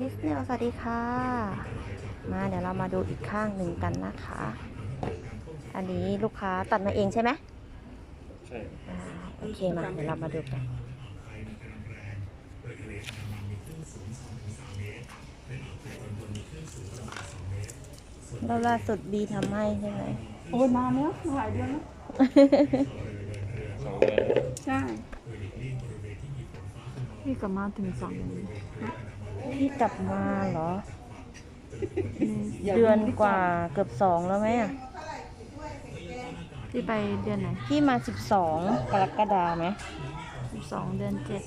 ลิสเนลสวัสดีค่ะ มาเดี๋ยวเรามาดูอีกข้างหนึ่งกันนะคะ อันนี้ลูกค้าตัดมาเองใช่ไหมใช่อ่าโอเคมาเดี๋ยวเรามาดูกันแล้วล่าสุดบีทำให้ใช่ไหมโอ้ยนานแล้วหลายเดือนแล้วสองเดือนใช่พี่กลับมาถึงสอง พี่กลับมาเหรอ เดือนกว่าเกือบสองแล้วไหมอะ พี่ไปเดือนไหนพี่มาสิบสองกรกฎาไหมสิบสองเดือนเจ็ด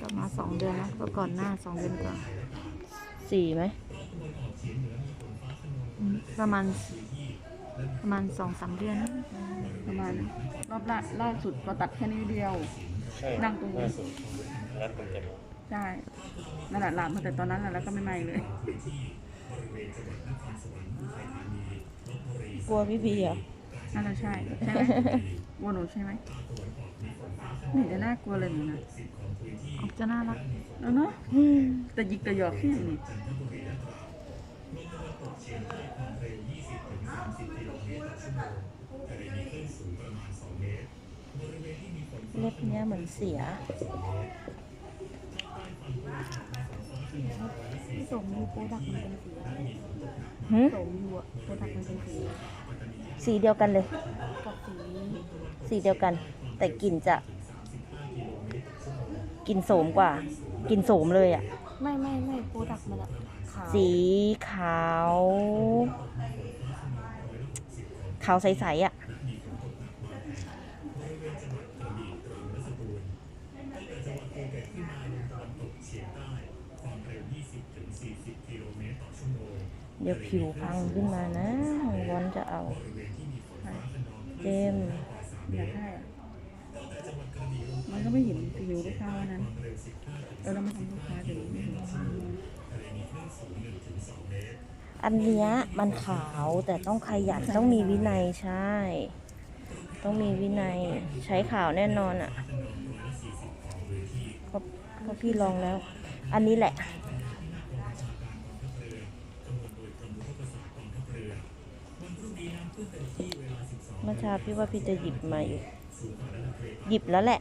กลับมาสองเดือนแล้วก็ก่อนหน้าสองเดือนกว่าสี่ไหมอืมประมาณประมาณสองสามเดือนนะประมาณรอบล่าล่าสุดเราตัดแค่นี้วเดียว ใช่นั่งตรงนี้ล่าสุดร้านคนเจ็บใช่นั่นแหละหลานมาแต่ตอนนั้นน่ะแล้วก็ไม่ไหม้เลย กลัวพี่บีเหรอน่าจะใช่ใช่ไหมวัวหนูใช่ไหมไม่เห็นจะน่ากลัวเลยหนูนะออกจะน่ารักแล้วเนาะแต่หยิกแต่หยอกแค่นี้ เล็บเนี้ยเหมือนเสียที่ส่งยูโปรดักมันเป็นสีหึส่งยูอะโปรดักมันเป็นสีสีเดียวกันเลย กับสีสีเดียวกัน แต่กลิ่นจะกลิ่นโสมกว่ากลิ่นโสมเลยอะ ไม่ไม่ไม่โปรดักมันอะขาวสีขาว ขาวใสๆอะ เดี๋ยวผิวพังขึ้นมานะวอนจะเอาเจมส์อยากได้อะมันก็ไม่เห็นผิวลูกค้าวันนั้นเออเรามาทำลูกค้าเดี๋ยวนี้ไม่เห็นอันเนี้ยมันขาวแต่ต้องขยันต้องมีวินัยใช่ ต้องมีวินัยใช้ขาวแน่นอนอะก็ก็พี่ลองแล้ว อันนี้แหละ มื่อเช้าพี่ว่าพี่จะหยิบมาอยู่ หยิบแล้วแหละ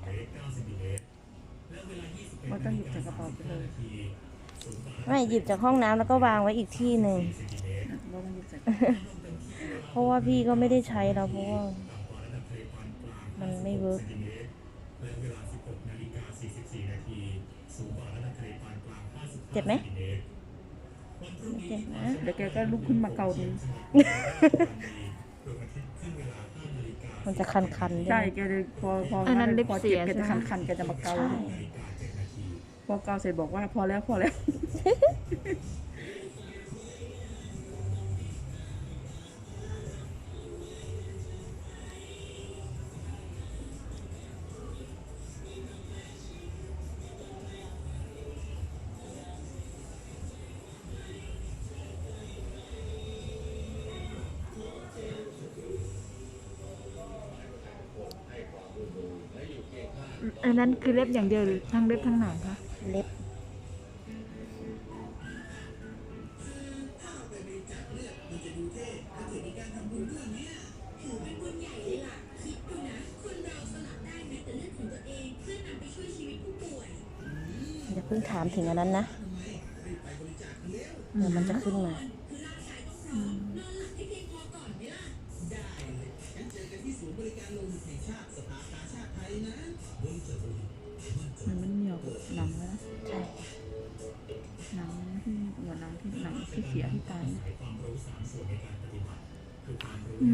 มันต้องหยิบใส่กระเป๋าไปเลยไม่หยิบจากห้องน้ำแล้วก็วางไว้อีกที่หนึ่งเราต้องหยิบใส่เพราะว่าพี่ก็ไม่ได้ใช้แล้วเพราะว่า มันไม่เวิร์กเจ็บไหมไม่เจ็บนะ เดี๋ยวแกก็ลุกขึ้นมาเกาดู มันจะคันๆใช่ใช่ไหม แกจะพอพออันนั้นลิปพอเสีเจ็บยแกใช่จะไหม คันๆแกจะมาเกาใช่ พอเกาเสร็จบอกว่าพอแล้วพอแล้ว อันนั้นคือเล็บอย่างเดียวหรือทั้งเล็บทั้งหนังคะเล็บ อย่าเพิ่งถามถึงอันนั้นนะเดี๋ยวมันจะขึ้นมา มันมันเหนียวหนังแล้วใช่หนังที่หัวหนังที่หนังที่เสียที่ตาย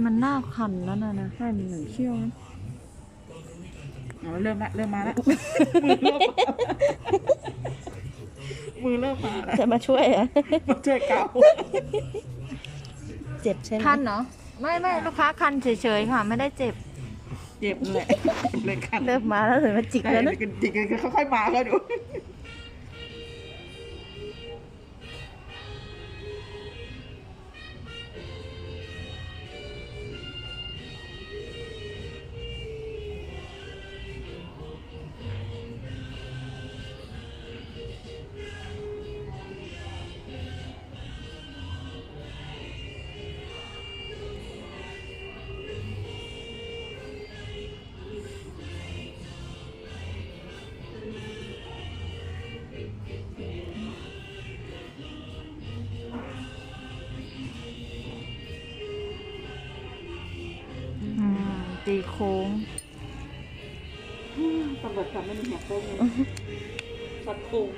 มันหน้าคันแล้วนะนะใช่มีหนึ่งเขี้ยวนะอ๋อเริ่มละเริ่มมาแล้วมือเริ่มมาแล้วจะมาช่วยเหรอะมาช่วยเกาเจ็บใช่ไหมคันเนาะไม่ไม่ลูกค้าคันเฉยๆค่ะ ไม่ได้เจ็บ เจ็บแหละเลยคันเริ่มมาแล้วเลยมาจิกใช่แล้วนะจริงๆค่อยๆมาก็ดู ตีโค้งตำรวจจับไม่มีแหกโค้งเลยสัตว์โค้ง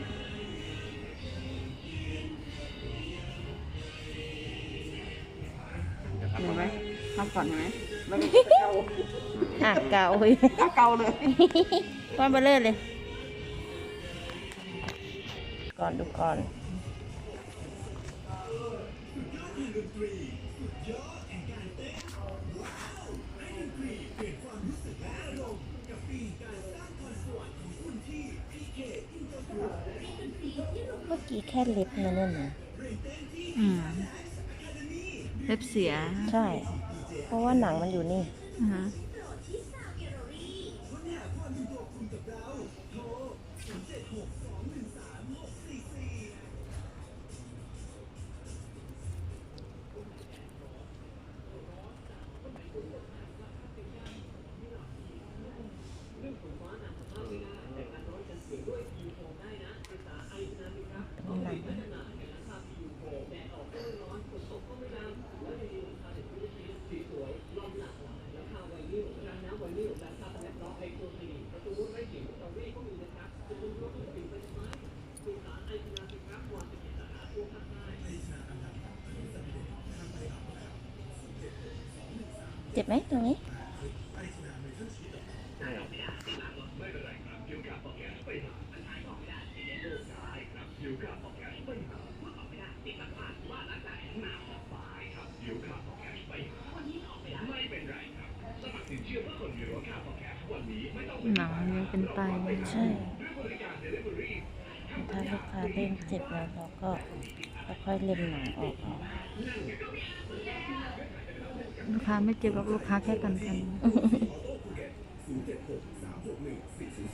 เห็นไหมทำก่อนเห็นไหมแล้วก็เกาอะเกาเฮ้ยเอาเกาเลยว่าไปเรื่อยเลย ก่อนดูก่อน กี้แค่เล็บนะนั่นนะอืมเล็บเสีย ใช่ เพราะว่าหนังมันอยู่นี่อ่าฮะ ไหมตรงนี้ไม่เอาหนังยังเป็นไตใช่ถ้าลูกค้าเริ่มเจ็บแล้วเราก็ค่อยๆเล็มหนังออกเอา ลูกค้าไม่เจ็บหรอกลูกค้าแค่กันกัน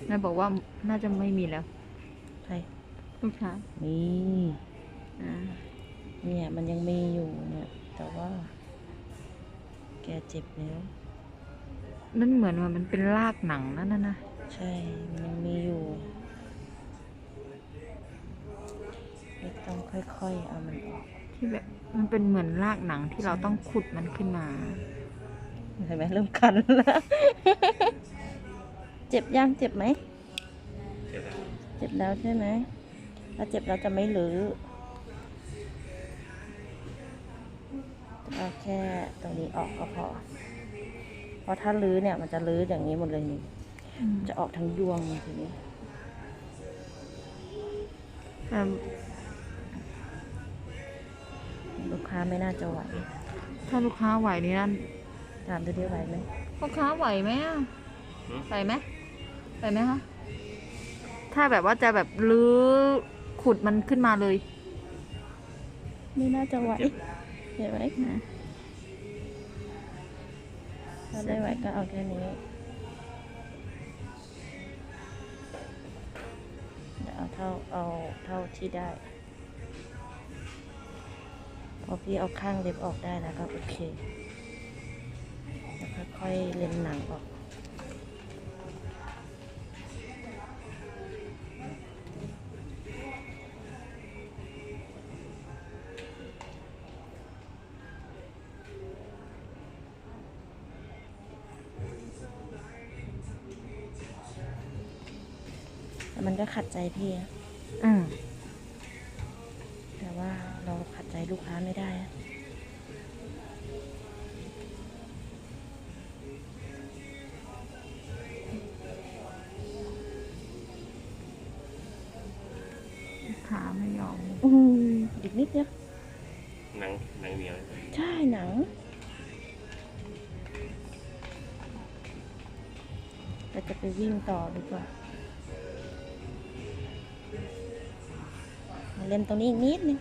แม่บอกว่าน่าจะไม่มีแล้ว ใช่ลูกค้ามีอ่าเนี่ยมันยังมีอยู่เนี่ย แต่ว่า แกเจ็บแล้วนั่นเหมือนว่ามันเป็นรากหนังนั่นนะนะใช่ มันยังมีอยู่ไม่ต้องค่อยๆ เอามันออก ที่แบบมันเป็นเหมือนรากหนังที่เราต้องขุดมันขึ้นมาเห็นไหมเริ่มคันแล้ว เจ็บยังเจ็บไหมเสร็จแล้วเจ็บแล้วใช่ไหมถ้าเจ็บเราจะไม่รื้อเอาแค่ตรงนี้ออกก็พอ เพราะถ้ารื้อเนี่ย มันจะรื้ออย่างนี้หมดเลยนี่ จะออกทั้งยวงเลยทีนี้แต่ ลูกค้าไม่น่าจะไหวถ้าลูกค้าไหวนี่นั่นถามดูดิไหวไหมลูกค้าไหวไหมอะไหวไหมไหวไหมคะถ้าแบบว่าจะแบบลื้อขุดมันขึ้นมาเลย ไม่น่าจะไหวเห็นไหมถ้าได้ไหวก็เอาแค่นี้เดี๋ยวเอาเท่าเอาเท่าที่ได้พ อพี่เอาข้างเล็บออกได้แล้วก็โอเคแล้วค่อยๆเล็มหนังออกมันก็ขัดใจพี่อะ ลูกค้าไม่ได้อะลูกค้าไม่ยอมอืมอีกนิดเดียวหนังหนังเหนียวใช่หนัง เราจะไปวิ่งต่อดีกว่ามาเล่นตรงนี้อีกนิดนึง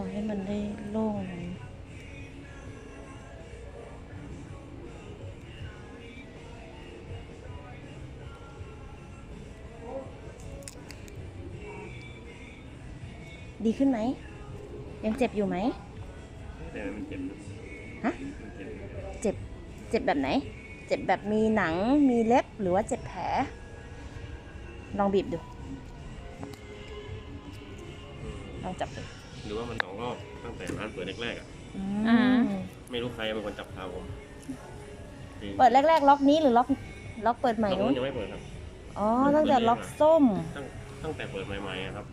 อให้มันได้โล่งหน่อยดีขึ้นไหม ยังเจ็บอยู่ไหมแต่มันเจ็บนะฮะมันเจ็บเจ็บ เจ็บแบบไหน เจ็บแบบมีหนัง มีเล็บ หรือว่าเจ็บแผล ลองบีบดู ลองจับดู หรือว่ามันสองรอบตั้งแต่ร้านเปิดแรกๆอะอือ่ามไม่รู้ใครเป็นคนจับเท้าผมเปิดแรก ๆ ล็อกนี้หรือล็อกล็อกเปิดใหม่ตรงนู้นู้นนยังไม่เปิดครับ อ๋อตั้งแต่ล็อกส้ม ตั้งตั้งแต่เปิดใหม่ๆอะครับ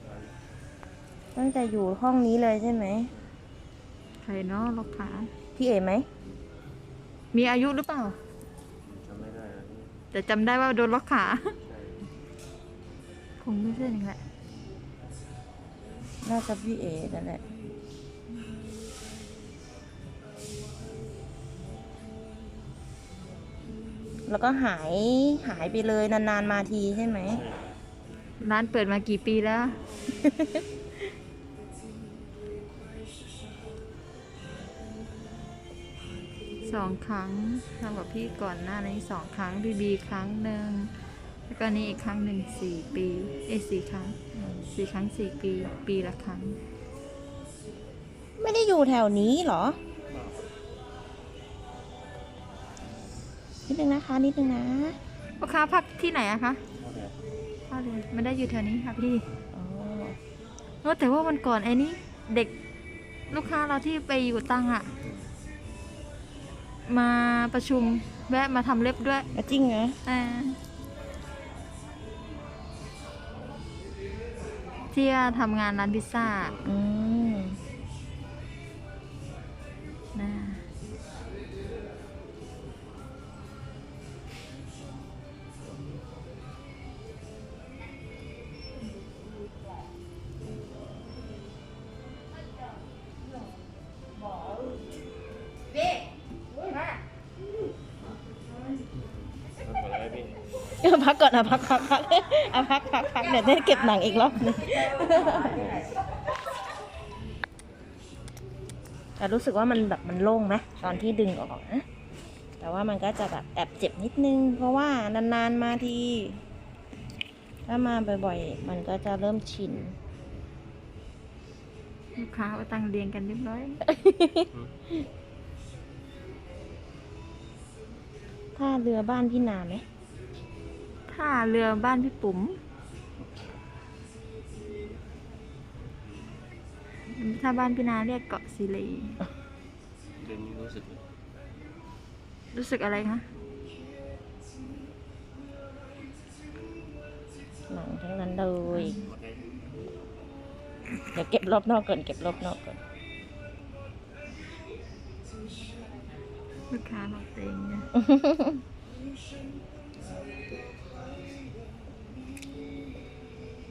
ตั้งแต่อยู่ห้องนี้เลยใช่ไหมใครเนาะล็อกขา พี่เอ๋ไหมมีอายุหรือเปล่า จำไม่ได้นะแต่จำได้ว่าโดนล็อกขา ใช่คงไม่ใช่นี่แหละ น่าจะพี่เอ๋นั่นแหละแล้วก็หายหายไปเลยนานๆมาทีใช่ไหมใช่ร้านเปิดมากี่ปีแล้ว สองครั้งทำกับพี่ก่อนหน้านี้สองครั้งบีบีครั้งหนึ่งแล้วก็นี่อีกครั้งหนึ่งสี่ปี เอ้ยสี่ครั้ง สี่ครั้งสี่ปี ปีละครั้ง ไม่ได้อยู่แถวนี้เหรอ นิดนึงนะคะ นิดนึงนะลูกค้าพักที่ไหนอะคะเท่าไหร่ท่าเรือไม่ได้อยู่แถวนี้ค่ะพี่อ๋อเออแต่ว่าวันก่อนไอ้นี่เด็กลูกค้าเราที่ไปอยู่ตั้งอะมาประชุมแวะมาทำเล็บด้วยแล้วจริงเหรออ่า ที่ทำงานร้านพิซซ่าอืม อาพักก่อนอะพักพักพักเอาพักพักพักเดี๋ยวได้เก็บหนังอีกรอบนึงแต่รู้สึกว่ามันแบบมันโล่งไหมตอนที่ดึงออกนะแต่ว่ามันก็จะแบบแอบเจ็บนิดนึง เพราะว่านานๆมาทีถ้ามาบ่อยๆ มันก็จะเริ่มชินลูกค้าไปตั้งเรียงกันเรียบร้อย ถ้าเรือบ้านพี่นาไหม ท่าเรือบ้านพี่ปุ๋มถ้าบ้านพี่นาเรียกเกาะสีเลเดือนนี้รู้สึก รู้สึกอะไรคะหนังทั้งนั้นเลย เดี๋ยวเก็บรอบนอกก่อนเก็บรอบนอกก่อนลูกค้าบอกเองนะ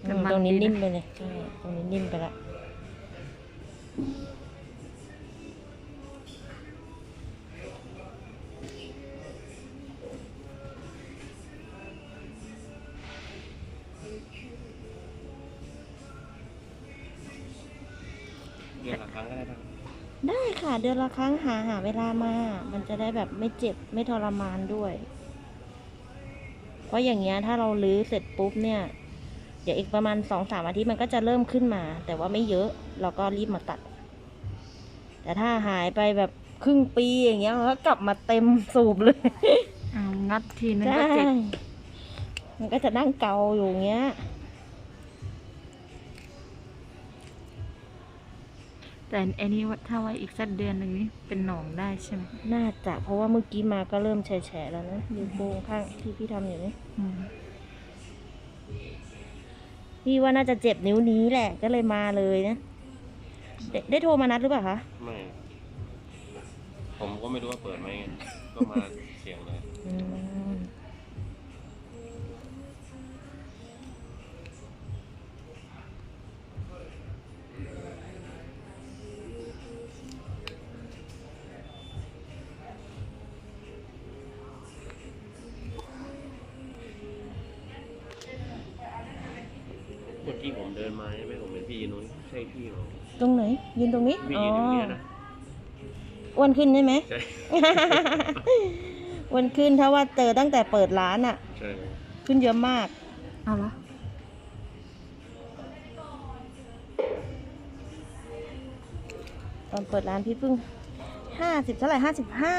อืมตรงนี้นิ่มไปเลยใช่ตรงนี้นิ่มไปละเดือนละครั้งก็ได้ป่ะได้ค่ะ เดือนละครั้งหาหาเวลามา มันจะได้แบบไม่เจ็บไม่ทรมานด้วย เพราะอย่างเงี้ยถ้าเราลื้อเสร็จปุ๊บเนี่ย เดี๋ยวอีกประมาณสองสามอาทิตย์มันก็จะเริ่มขึ้นมา แต่ว่าไม่เยอะเราก็รีบมาตัด แต่ถ้าหายไปแบบครึ่งปีอย่างเงี้ยมันก็กลับมาเต็มสูบเลยเอางัดทีนึงใช่ก็เจ็บมันก็จะนั่งเกาอยู่อย่างเงี้ย แต่ไอ้นี่ว่าถ้าไว้อีกสักเดือนหนึ่งนี่เป็นหนองได้ใช่ไหมน่าจะเพราะว่าเมื่อกี้มาก็เริ่มแฉะๆแล้วนะนิ้วโป้งข้างที่พี่ทำอยู่นี่อืม พี่ว่าน่าจะเจ็บนิ้วนี้แหละก็เลยมาเลยนะได้ได้โทรมานัดหรือเปล่าคะ ไม่ ผมก็ไม่รู้ว่าเปิดไหมไงก็มา เมื่อกี้ผมเดินมาใช่ไหมผมเห็นพี่ยืนนู้นใช่พี่เหรอตรงไหน ยืนตรงนี้พี่อ๋อยืนตรงเนี้ยนะ อ้วนขึ้นใช่ไหม ใช่ อ้วนขึ้นถ้าว่าเจอตั้งแต่เปิดร้านอะใช่ขึ้นเยอะมากเอาละตอนเปิดร้านพี่เพิ่งห้าสิบเท่าไหร่ห้าสิบห้า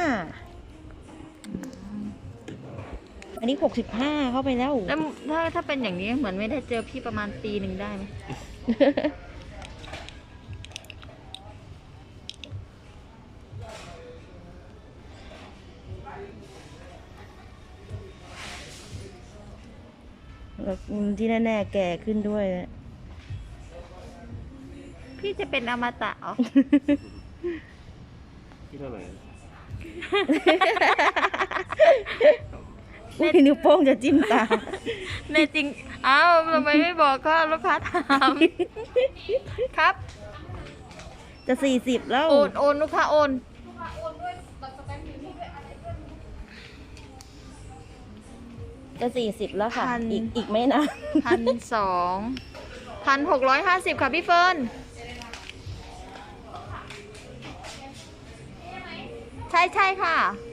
นนี้หกสิบห้าเข้าไปแล้ว แล้วถ้าถ้าเป็นอย่างนี้เหมือนไม่ได้เจอพี่ประมาณปีหนึ่งได้ไหม แล้วที่แน่ๆแก่ขึ้นด้วยนะพี่จะเป็นอมตะเหรอ ที่เท่าไหร่ อุ้ยนิ้วโป้งจะจิ้มตา ในจริง เอ้าทำไมไม่บอกก็ลูกค้าถาม ครับ จะสี่สิบแล้วโอนโอนลูกค้าโอนจะสี่สิบแล้วค่ะพันอีกอีกไม่นานพันสองพันหกร้อยห้าสิบค่ะพี่เฟิร์นใช่ใช่ค่ะใ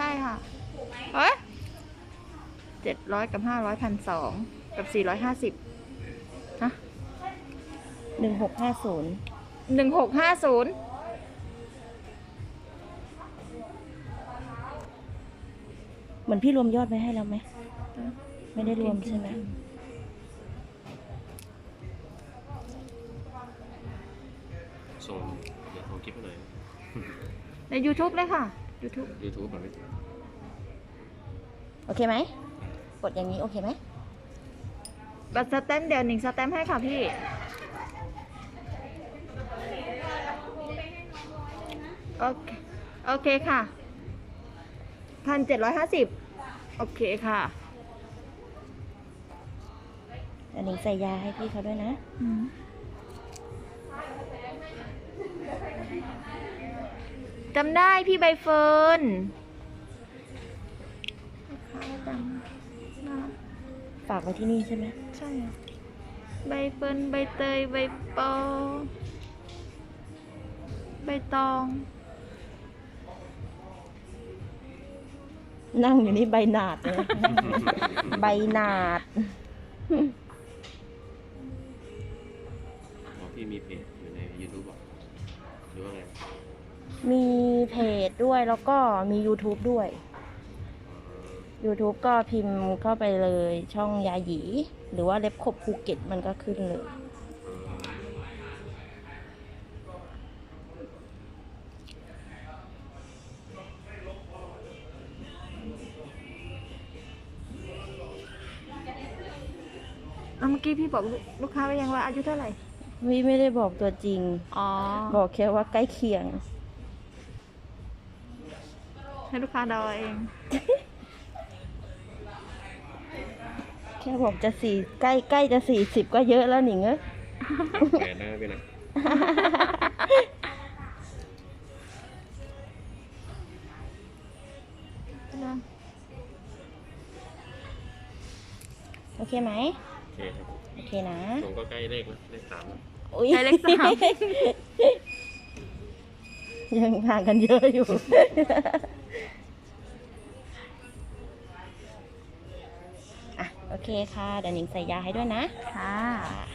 ช่ค่ะเฮ้ยเจ็ดร้อยกับห้าร้อยพันสองกับสี่ร้อยห้าสิบฮะหนึ่งหกห้าศูนย์หนึ่งหกห้าศูนย์เหมือนพี่รวมยอดไว้ให้แล้วไหม ไม่ได้รวมใช่ไหมส่งเดี๋ยวส่งคลิปให้หน่อยใน YouTube เลยค่ะ YouTube ยูทูบแบบนี้โอเคไหม กดอย่างนี้โอเคไหมบัตรสแตมป์เดี๋ยวหนึ่งสแตมป์ให้ค่ะพี่ โอเค โอเคค่ะพันเจ็ดร้อยห้าสิบโอเคค่ะอันนี้ใส่ยาให้พี่เขาด้วยนะ จำได้พี่ใบเฟิร์นฝากไว้ที่นี่ใช่ไหมใช่อะใบเฟิร์นใบเตยใบปอใบตอง นั่งอยู่นี่ใบหนาดเลย ใบหนาดอ๋อพี่มีเพจอยู่ในยูทูบบอกหรือว่าไง มี เพจด้วยแล้วก็มี YouTube ด้วย YouTube ก็พิมพ์เข้าไปเลยช่องยาหยี หรือว่าเล็บขบภูเก็ตมันก็ขึ้นเลย เอาเมื่อกี้พี่บอกลูกลูกค้าไปยังว่าอายุเท่าไหร่ วิไม่ได้บอกตัวจริง อ๋อ บอกแค่ว่าใกล้เคียง ให้ลูกค้าเดาเอาเอง แค่บอกจะสี่ใกล้ใกล้จะสี่สิบก็เยอะแล้วหนิงเอ้ยแปดหน้าไปนะโอเคไหม โอเคครับโอเคนะผมก็ใกล้เลขแล้วเลขสามแล้วอุ๊ยใช้เลขสาม ยังห่างกันเยอะอยู่ คค่ะเดี๋ยวหนิงใส่ยาให้ด้วยนะค่ะค่ะ